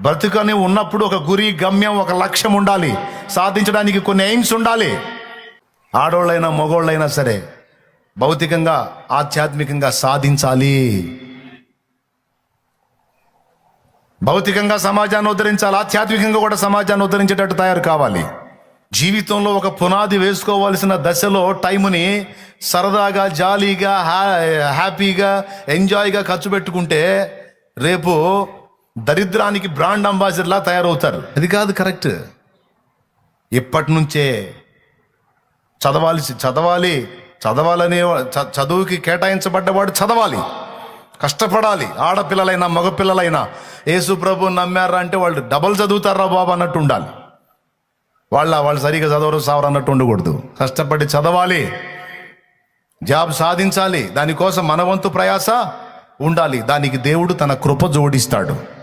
బ్రతుకని ఉన్నప్పుడు ఒక గురి గమ్యం ఒక లక్ష్యం ఉండాలి. సాధించడానికి కొన్ని ఎయిమ్స్ ఉండాలి. ఆడోళ్ళైనా మగోళ్ళైనా సరే భౌతికంగా ఆధ్యాత్మికంగా సాధించాలి. భౌతికంగా సమాజాన్ని ఉద్ధరించాలి. ఆధ్యాత్మికంగా కూడా సమాజాన్ని ఉద్ధరించేటట్టు తయారు కావాలి. జీవితంలో ఒక పునాది వేసుకోవాల్సిన దశలో టైంని సరదాగా జాలీగా హ్యా- హ్యాపీగా ఎంజాయ్గా ఖర్చు పెట్టుకుంటే రేపు దరిద్రానికి బ్రాండ్ అంబాసిడర్లా తయారవుతారు. అది కాదు కరెక్ట్. ఇప్పటి నుంచే చదవాలి చదవాలి చదవాలనే చదువుకి కేటాయించబడ్డవాడు చదవాలి. కష్టపడాలి. ఆడపిల్లలైనా మగపిల్లలైనా. యేసు ప్రభు నమ్మారా అంటే వాళ్ళు డబల్ చదువుతారా బాబు అన్నట్టు ఉండాలి. వాళ్ళ వాళ్ళు సరిగా చదవరు సావరు అన్నట్టు ఉండకూడదు. కష్టపడి చదవాలి. జాబ్ సాధించాలి. దానికోసం మన వంతు ప్రయాస ఉండాలి. దానికి దేవుడు తన కృప జోడిస్తాడు.